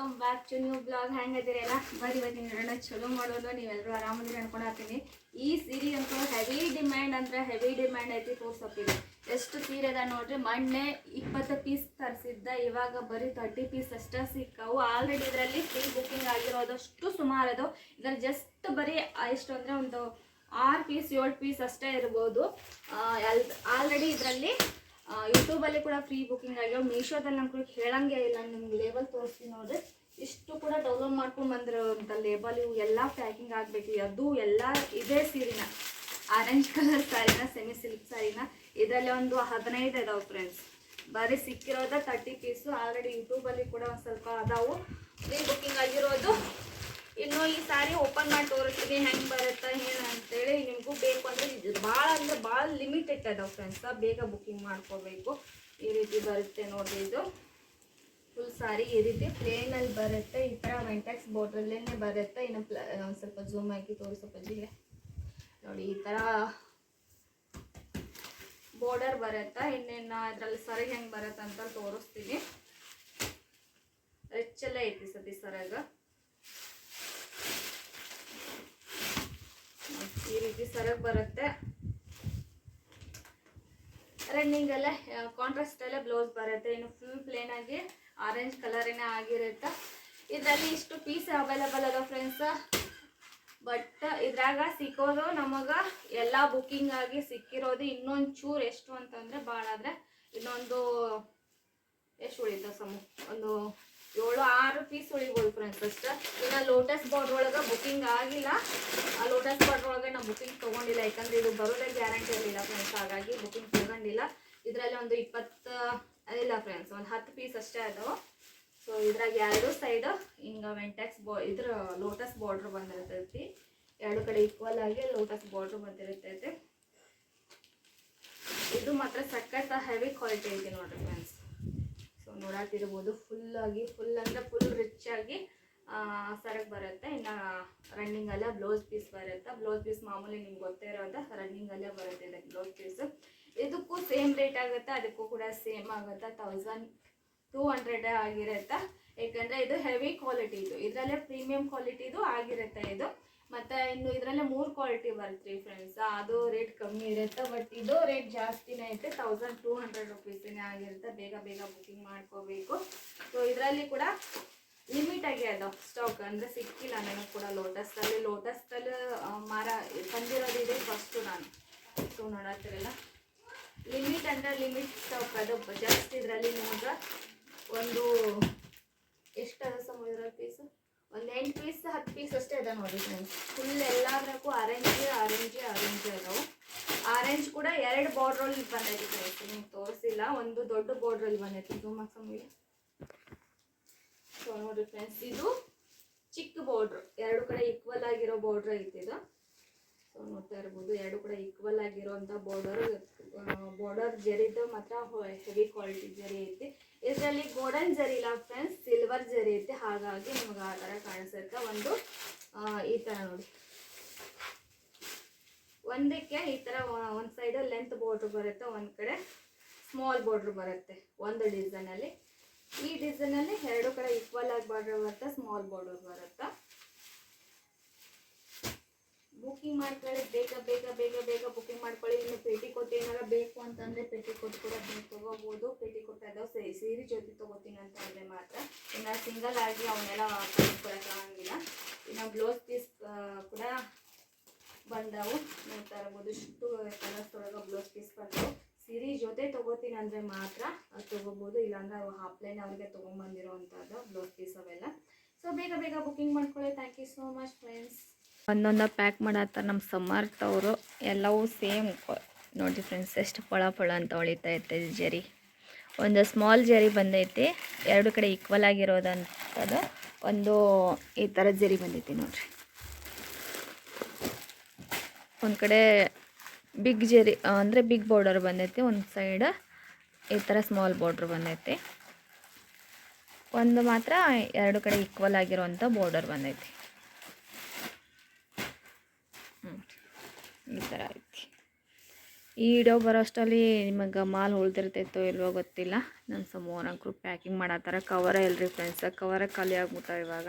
Welcome back to new blog ಹೆಂಗದಿರಲ್ಲ ಬರೀ ಇವತ್ತಿನ ನೋಡೋಣ ಚಲೋ ಮಾಡೋದು. ನೀವೆಲ್ಲರೂ ಆರಾಮದಿರಿ ಅನ್ಕೊಂಡಿರ್ತೀನಿ ಈ ಸೀರೆ ಅಂತೂ ಹೆವಿ ಡಿಮ್ಯಾಂಡ್ ಅಂದ್ರೆ ಹೆವಿ ಡಿಮ್ಯಾಂಡ್ ಐತಿ ತೋರ್ಸಪ್ಪಿದೆ ಎಷ್ಟು ಸೀರೆ ಅದ ನೋಡ್ರಿ, ಮೊನ್ನೆ ಇಪ್ಪತ್ತು ಪೀಸ್ ತರಿಸಿದ್ದ, ಇವಾಗ ಬರೀ ತರ್ಟಿ ಪೀಸ್ ಅಷ್ಟೇ ಸಿಕ್ಕವು. ಆಲ್ರೆಡಿ ಇದರಲ್ಲಿ ಫ್ರೀ ಬುಕ್ಕಿಂಗ್ ಆಗಿರೋದಷ್ಟು ಸುಮಾರು ಅದು. ಇದರಲ್ಲಿ ಜಸ್ಟ್ ಬರೀ ಎಷ್ಟು ಅಂದ್ರೆ ಒಂದು ಆರು ಪೀಸ್ ಏಳು ಪೀಸ್ ಅಷ್ಟೇ ಇರ್ಬೋದು. ಆಲ್ರೆಡಿ ಇದರಲ್ಲಿ ಯೂಟ್ಯೂಬಲ್ಲಿ ಕೂಡ ಫ್ರೀ ಬುಕಿಂಗ್ ಆಗ್ಯಾವ. ಮೀಶೋದಲ್ಲಿ ಕೂಡ ಹೇಳಂಗೆ ಇಲ್ಲ. ನಿಮ್ಗೆ ಲೇಬಲ್ ತೋರಿಸ್ತೀನಿ ನೋಡ್ರಿ. ಇಷ್ಟು ಕೂಡ ಡೌನ್ಲೋಡ್ ಮಾಡ್ಕೊಂಡು ಬಂದಿರೋಂಥ ಲೇಬಲ್ ಇವು ಎಲ್ಲ ಪ್ಯಾಕಿಂಗ್ ಆಗಬೇಕು. ಅದು ಎಲ್ಲ ಇದೇ ಸೀರಿನ. ಆರೆಂಜ್ ಕಲರ್ ಸ್ಯಾರಿನ ಸೆಮಿ ಸಿಲ್ಕ್ ಸ್ಯಾರಿನ ಇದರಲ್ಲಿ ಒಂದು ಹದಿನೈದು ಇದಾವೆ ಫ್ರೆಂಡ್ಸ್ ಬರೀ ಸಿಕ್ಕಿರೋದ ತರ್ಟಿ ಪೀಸು ಆಲ್ರೆಡಿ ಯೂಟ್ಯೂಬಲ್ಲಿ ಕೂಡ ಒಂದು ಸ್ವಲ್ಪ ಅದಾವು. ಫ್ರೀ ಬುಕ್ಕಿಂಗ್ ಆಗಿರೋದು ಇನ್ನು ಈ ಸಾರಿ ಓಪನ್ ಮಾಡಿ ತೋರಿಸ್ತೀನಿ, ಹೆಂಗೆ ಬರುತ್ತೆ, ಏನು ಅಂತೇಳಿ ನಿಮಗೂ ಬೇಕು ಅಂದರೆ ಇದು ಭಾಳ ಅಂದರೆ ಭಾಳ ಲಿಮಿಟೆಡ್ ಅದಾವೆ ಫ್ರೆಂಡ್ಸ ಬೇಗ ಬುಕ್ಕಿಂಗ್ ಮಾಡ್ಕೋಬೇಕು. ಈ ರೀತಿ ಬರುತ್ತೆ ನೋಡಿ ಇದು. ಫುಲ್ ಸಾರಿ ಈ ರೀತಿ ಪ್ಲೇನಲ್ಲಿ ಬರುತ್ತೆ, ಈ ಥರ ವೆಂಟೆಕ್ಸ್ ಬಾರ್ಡ್ರಲ್ಲೇ ಬರುತ್ತೆ. ಇನ್ನು ಪ್ಲ ಒಂದು ಸ್ವಲ್ಪ ಝೂಮ್ ಹಾಕಿ ತೋರಿಸೋ ಬಜ್ಜಿಗೆ ನೋಡಿ, ಈ ಥರ ಬಾರ್ಡರ್ ಬರುತ್ತೆ. ಇನ್ನೇನು ಅದರಲ್ಲಿ ಸರಿ ಹೆಂಗೆ ಬರುತ್ತೆ ಅಂತ ತೋರಿಸ್ತೀನಿ. ರಿಚ್ ಎಲ್ಲ ಐತಿ ಸತಿ ಸರಾಗ ರೀತಿ ಸರಗ್ ಬರುತ್ತೆ. ರನ್ನಿಂಗ್ ಎಲ್ಲ ಕಾಂಟ್ರಾಸ್ಟ್ ಎಲ್ಲ ಬ್ಲೌಸ್ ಬರುತ್ತೆ. ಇನ್ನು ಫುಲ್ ಪ್ಲೇನ್ ಆಗಿ ಆರೆಂಜ್ ಕಲರಿನ ಆಗಿರುತ್ತೆ. ಇದರಲ್ಲಿ ಇಷ್ಟು ಪೀಸ್ ಅವೈಲಬಲ್ ಅದ ಫ್ರೆಂಡ್ಸ್ ಬಟ್ ಇದ್ರಾಗ ಸಿಕ್ಕೋದು ನಮಗ ಎಲ್ಲ ಬುಕ್ಕಿಂಗ್ ಆಗಿ ಸಿಕ್ಕಿರೋದು ಇನ್ನೊಂದು ಚೂರು ಎಷ್ಟು ಅಂತಂದ್ರೆ ಭಾಳ ಆದ್ರೆ ಇನ್ನೊಂದು, ಎಷ್ಟು ಉಳಿತ ಸಮ? ಒಂದು ಏಳು, ಆರು ಪೀಸ್ ಉಳಿಬೋದು ಫ್ರೆಂಡ್ಸ್ ಅಷ್ಟೇ. ಇನ್ನು ಲೋಟಸ್ ಬಾರ್ಡ್ರ್ ಒಳಗೆ ಬುಕ್ಕಿಂಗ್ ಆಗಿಲ್ಲ. ಆ ಲೋಟಸ್ ಬಾರ್ಡ್ರ್ ಒಳಗೆ ನಾವು ಬುಕ್ಕಿಂಗ್ ತೊಗೊಂಡಿಲ್ಲ, ಯಾಕಂದ್ರೆ ಇದು ಬರೋದೇ ಗ್ಯಾರಂಟಿ ಇರಲಿಲ್ಲ ಫ್ರೆಂಡ್ಸ್ ಹಾಗಾಗಿ ಬುಕ್ಕಿಂಗ್ ತಗೊಂಡಿಲ್ಲ. ಇದರಲ್ಲಿ ಒಂದು ಇಪ್ಪತ್ತು ಅದಿಲ್ಲ ಫ್ರೆಂಡ್ಸ್ ಒಂದು ಹತ್ತು ಪೀಸ್ ಅಷ್ಟೇ ಅದು ಸೊ ಇದ್ರಾಗ ಎರಡು ಸೈಡ್ ಹಿಂಗೆ ವೆಂಟೆಕ್ಸ್ ಬಾ ಇದ್ರ ಲೋಟಸ್ ಬಾರ್ಡ್ರ್ ಬಂದಿರ್ತೈತಿ. ಎರಡು ಕಡೆ ಈಕ್ವಲ್ ಆಗಿ ಲೋಟಸ್ ಬಾರ್ಡ್ರ್ ಬಂದಿರ್ತೈತಿ. ಇದು ಮಾತ್ರ ಸಖತ್ ಹೆವಿ ಕ್ವಾಲಿಟಿ ಐತಿ ನೋಡ್ರಿ ಫ್ರೆಂಡ್ಸ್ ಸೊ ನೋಡಾತಿರ್ಬೋದು ಫುಲ್ ಆಗಿ ಫುಲ್ ಅಂದರೆ ಫುಲ್ ರಿಚ್ ಆಗಿ ಸರಕ್ ಬರುತ್ತೆ. ಇನ್ನು ರನ್ನಿಂಗ್ ಅಲ್ಲೇ ಬ್ಲೌಸ್ ಪೀಸ್ ಬರುತ್ತೆ. ಬ್ಲೌಸ್ ಪೀಸ್ ಮಾಮೂಲಿ ನಿಮ್ಗೆ ಗೊತ್ತೇ ಇರೋದ ರನ್ನಿಂಗ್ ಅಲ್ಲೇ ಬರುತ್ತೆ ಇದಕ್ಕೆ ಬ್ಲೌಸ್ ಪೀಸ್ ಇದಕ್ಕೂ ಸೇಮ್ ರೇಟ್ ಆಗುತ್ತೆ. ಅದಕ್ಕೂ ಕೂಡ ಸೇಮ್ ಆಗುತ್ತೆ. ತೌಸಂಡ್ ಟೂ ಹಂಡ್ರೆಡ್ ಆಗಿರುತ್ತೆ. ಯಾಕಂದ್ರೆ ಇದು ಹೆವಿ ಕ್ವಾಲಿಟಿ ಇದು. ಇದರಲ್ಲೇ ಪ್ರೀಮಿಯಂ ಕ್ವಾಲಿಟಿದು ಆಗಿರುತ್ತೆ ಇದು. ಮತ್ತೆ ಇನ್ನು ಇದರಲ್ಲೇ ಮೂರು ಕ್ವಾಲಿಟಿ ಬರುತ್ತೆ ಫ್ರೆಂಡ್ಸ್ ಅದು ರೇಟ್ ಕಮ್ಮಿ ಇರುತ್ತೆ ಬಟ್ ಇದು ರೇಟ್ ಜಾಸ್ತಿನೇ ಐತೆ. ತೌಸಂಡ್ ಟೂ ಹಂಡ್ರೆಡ್ ರುಪೀಸಿನೇ ಆಗಿರುತ್ತೆ. ಬೇಗ ಬೇಗ ಬುಕಿಂಗ್ ಮಾಡ್ಕೋಬೇಕು. ಸೊ ಇದರಲ್ಲಿ ಕೂಡ ಲಿಮಿಟ್ ಆಗಿ ಅದಾವ ಸ್ಟಾಕ್ ಅಂದರೆ ಸಿಕ್ಕಿಲ್ಲ ನನಗೆ ಕೂಡ ಲೋಟಸ್ದಲ್ಲಿ ಲೋಟಸ್ದಲ್ಲಿ ಮಾರ ತಂದಿರೋದಿದೆ ಫಸ್ಟು ನಾನು. ಸೊ ನೋಡತ್ತಿರಲ್ಲ ಲಿಮಿಟ್ ಅಂದರೆ ಲಿಮಿಟ್ ಸ್ಟಾಕ್ ಅದು. ಜಾಸ್ತಿ ಇದರಲ್ಲಿ ನಿಮಗೆ ಒಂದು ಎಷ್ಟು ಅದ ಸಮುದ್ರ ಪೀಸು ಒಂದು ಎಂಟು ಪೀಸ್ ಹತ್ತು ಪೀಸ್ ಅಷ್ಟೇ ಅದ ನೋಡಿ ಫ್ರೆಂಡ್ಸ್ ಫುಲ್ ಎಲ್ಲದಕ್ಕೂ ಆರೆಂಜ್ ಆರೆಂಜ್ ಆರೆಂಜ್ ಅದಾವು ಆರೆಂಜ್ ಕೂಡ ಎರಡು ಬಾರ್ಡ್ರಲ್ಲಿ ಬಂದೈತಿ ಫ್ರೆಂಡ್ಸ್ ನಿಮ್ಗೆ ತೋರಿಸಿಲ್ಲ, ಒಂದು ದೊಡ್ಡ ಬಾರ್ಡ್ರಲ್ಲಿ ಬಂದೈತಿ. ಸಮಯ ಸೊ ನೋಡಿ. ಫ್ರೆಂಡ್ಸ್ ಇದು ಚಿಕ್ಕ ಬಾರ್ಡ್ರ್ ಎರಡು ಕಡೆ ಈಕ್ವಲ್ ಆಗಿರೋ ಬಾರ್ಡ್ರ್ ಐತಿ ಸೊ ನೋಡ್ತಾ ಇರ್ಬೋದು. ಎರಡು ಕೂಡ ಈಕ್ವಲ್ ಆಗಿರೋಂಥ ಬಾರ್ಡರ್ ಬಾರ್ಡರ್ ಜರಿದು ಮಾತ್ರ ಹೆವಿ ಕ್ವಾಲಿಟಿ ಜರಿ ಐತಿ. ಇದರಲ್ಲಿ ಗೋಲ್ಡನ್ ಜರಿ ಇಲ್ಲ ಫ್ರೆಂಡ್ಸ್ ಸಿಲ್ವರ್ ಜರಿ ಐತಿ. ಹಾಗಾಗಿ ನಿಮ್ಗೆ ಆ ಥರ ಕಾಣಿಸುತ್ತೆ. ಒಂದು ಈ ಥರ ನೋಡಿ. ಒಂದಕ್ಕೆ ಈ ಥರ ಒಂದು ಸೈಡ್ ಲೆಂತ್ ಬಾರ್ಡ್ರ್ ಬರುತ್ತೆ, ಒಂದು ಕಡೆ ಸ್ಮಾಲ್ ಬಾರ್ಡ್ರ್ ಬರುತ್ತೆ, ಒಂದು ಡಿಸೈನಲ್ಲಿ ಈ ಡಿಸೈನಲ್ಲಿ ಎರಡು ಕಡೆ ಈಕ್ವಲ್ ಆಗಿ ಬಾರ್ಡ್ರ್ ಬರುತ್ತೆ ಸ್ಮಾಲ್ ಬಾರ್ಡರ್ ಬರುತ್ತೆ. ಬುಕಿಂಗ್ ಮಾಡ್ಕೊಳ್ಳಿ, ಬೇಗ ಬೇಗ ಬೇಗ ಬೇಗ ಬುಕಿಂಗ್ ಮಾಡ್ಕೊಳ್ಳಿ. ಇನ್ನು ಪೇಟಿಕೋಟ್ ಏನಾರ ಬೇಕು ಅಂತಂದ್ರೆ ಪೇಟಿಕೋಟ್ ಕೂಡ ನೀವು ತಗೋಬೋದು. ಪೇಟಿಕೋಟ್ ಅದಾವ ಸೀರೆ ಜೊತೆ ತಗೋತೀನಿ ಅಂತ ಅಂದ್ರೆ ಮಾತ್ರ. ಇನ್ನು ಸಿಂಗಲ್ ಆಗಿ ಅವನ್ನೆಲ್ಲ ಆಗಂಗಿಲ್ಲ. ಇನ್ನು ಬ್ಲೌಸ್ ಪೀಸ್ ಕೂಡ ಬಂದವು. ನೋಡ್ತಾ ಇರ್ಬೋದು ಇಷ್ಟು ಕಲರ್ಸ್ ಒಳಗೆ ಬ್ಲೌಸ್ ಪೀಸ್ ಬಂದವು. ಸೀರೆ ಜೊತೆ ತಗೋತೀನಿ ಅಂದರೆ ಮಾತ್ರ ಅದು ತೊಗೋಬೋದು. ಇಲ್ಲಾಂದ್ರೆ ಅವು ಹಾಫ್ಲೈನ್ ಅವ್ರಿಗೆ ತೊಗೊಂಬಂದಿರೋ ಅಂಥದ್ದು ಬ್ಲೌಸ್ ಪೀಸ್ ಅವೆಲ್ಲ. ಸೊ ಬೇಗ ಬೇಗ ಬುಕಿಂಗ್ ಮಾಡ್ಕೊಳ್ಳಿ. Thank you so much friends ಒಂದೊಂದು ಪ್ಯಾಕ್ ಮಾಡತ್ತಾರ ನಮ್ಮ ಸಮರ್ಥ ಅವರು. ಎಲ್ಲವೂ ಸೇಮ್ ನೋಡಿ ಫ್ರೆಂಡ್ಸ್ ಎಷ್ಟು ಫಳ ಫಳ ಅಂತ ಹೊಳಿತೈತೆ ಜರಿ. ಒಂದು ಸ್ಮಾಲ್ ಜರಿ ಬಂದೈತಿ. ಎರಡು ಕಡೆ ಈಕ್ವಲ್ ಆಗಿರೋದಂಥದ್ದು ಒಂದು ಈ ಥರ ಜರಿ ಬಂದೈತಿ ನೋಡಿರಿ. ಒಂದು ಕಡೆ ಬಿಗ್ ಜರಿ ಅಂದರೆ ಬಿಗ್ ಬಾರ್ಡರ್ ಬಂದೈತಿ. ಒಂದು ಸೈಡ್ ಈ ಥರ ಸ್ಮಾಲ್ ಬಾರ್ಡ್ರ್ ಬಂದೈತಿ. ಒಂದು ಮಾತ್ರ ಎರಡು ಕಡೆ ಈಕ್ವಲ್ ಆಗಿರೋವಂಥ ಬಾರ್ಡರ್ ಬಂದೈತಿ ಹ್ಮ್. ಈ ಥರ ಐತಿ. ಈ ವಿಡಿಯೋ ಬರೋ ಅಷ್ಟರಲ್ಲಿ ನಿಮಗೆ ಮಾಲ್ ಉಳ್ದಿರ್ತೈತೋ ಇಲ್ವೋ ಗೊತ್ತಿಲ್ಲ. ನಮ್ಮ ಸಮೋರಂಕರು ಪ್ಯಾಕಿಂಗ್ ಮಾಡತ್ತಾರ ಕವರ ಇಲ್ರಿ ಫ್ರೆಂಡ್ಸ್ ಕವರ ಖಾಲಿ ಆಗ್ಬಿಟ್ಟಾವ ಇವಾಗ.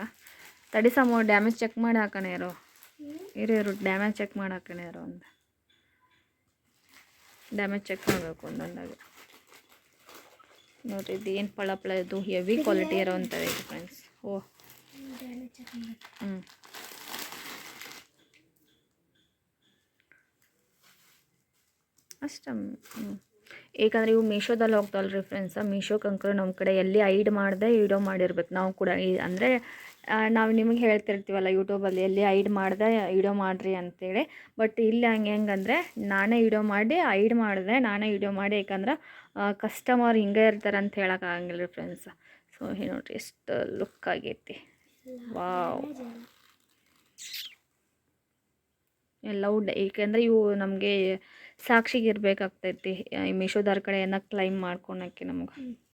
ತಡಿ ಸಮೋ ಡ್ಯಾಮೇಜ್ ಚೆಕ್ ಮಾಡಿ ಹಾಕೋಣ ಇರೋ. ಇರು ಇರು ಡ್ಯಾಮೇಜ್ ಚೆಕ್ ಮಾಡಿ ಹಾಕೋಣ ಇರೋ ಒಂದು. ಡ್ಯಾಮೇಜ್ ಚೆಕ್ ಮಾಡಬೇಕು ಒಂದೊಂದಾಗ. ನೋಡಿರಿ, ಇದು ಏನು ಪಳ ಇದು ಹೆವಿ ಕ್ವಾಲಿಟಿ ಇರೋ ಅಂತ ಇದು ಫ್ರೆಂಡ್ಸ್ ಓ. ಹ್ಞೂ ಅಷ್ಟ ಏಕಂದ್ರೆ ಇವು ಮೀಶೋದಲ್ಲಿ ಹೋಗ್ತವಲ್ರಿ ಫ್ರೆಂಡ್ಸ ಮೀಶೋಕ್ಕೆ ಅಂಕರು ನಮ್ಮ ಕಡೆ ಎಲ್ಲಿ ಐಡ್ ಮಾಡಿದೆ ವಿಡಿಯೋ ಮಾಡಿರ್ಬೇಕು. ನಾವು ಕೂಡ ಈ ಅಂದರೆ ನಾವು ನಿಮಗೆ ಹೇಳ್ತಿರ್ತೀವಲ್ಲ ಯೂಟ್ಯೂಬಲ್ಲಿ ಎಲ್ಲಿ ಐಡ್ ಮಾಡ್ದೆ ವಿಡಿಯೋ ಮಾಡಿರಿ ಅಂತೇಳಿ. ಬಟ್ ಇಲ್ಲಿ ಹಂಗೆ ಹೆಂಗಂದರೆ, ನಾನೇ ವಿಡಿಯೋ ಮಾಡಿ, ಐಡ್ ಮಾಡಿದೆ, ನಾನೇ ವಿಡಿಯೋ ಮಾಡಿ. ಯಾಕಂದ್ರೆ ಕಸ್ಟಮರ್ ಹಿಂಗೆ ಇರ್ತಾರೆ ಅಂತ ಹೇಳೋಕ್ಕಾಗಂಗಿಲ್ಲ ರೀ ಫ್ರೆಂಡ್ಸ್ ಸೊ ನೋಡಿರಿ ಎಷ್ಟು ಲುಕ್ ಆಗೈತಿ. ವಾವ್ ಎಲ್ಲವೂ ಏಕೆಂದರೆ ಇವು ನಮಗೆ ಸಾಕ್ಷಿಗೆ ಇರಬೇಕಾಗ್ತೈತಿ ಈ ಮೀಶೋದವ್ರ ಕಡೆ ಏನಕ್ಕೆ ಕ್ಲೈಮ್ ಮಾಡ್ಕೊಳಕ್ಕೆ ನಮ್ಗೆ.